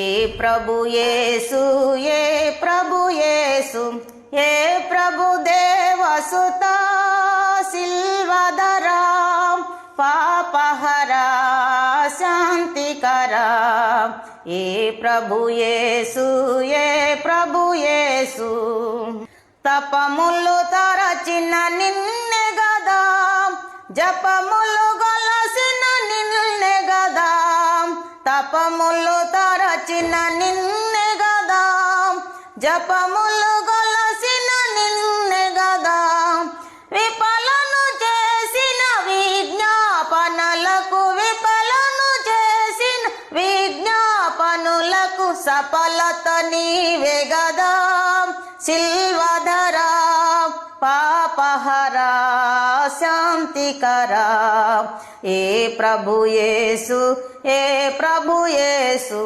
ఏ ప్రభు యేసు ఏ ప్రభు యేసు ఏ ప్రభు దేవసుత సిల్వదరా పాపహరా శాంతికరా. ఏ ప్రభు యేసు ఏ ప్రభు యేసు తపములు తరచిన నిన్నె గదా జపములు గలసిన తపములు తరచిన నిన్నే గదా. జపములు గలసిన నిన్నే గదా. విఫలను చేసిన విజ్ఞాపనలకు విఫలను చేసిన విజ్ఞాపనులకు సఫలత నీవే గదా. సిల్వధరా పాపహరా శాంతికరా. ఏ ప్రభు యేసు ఏ ప్రభు యేసు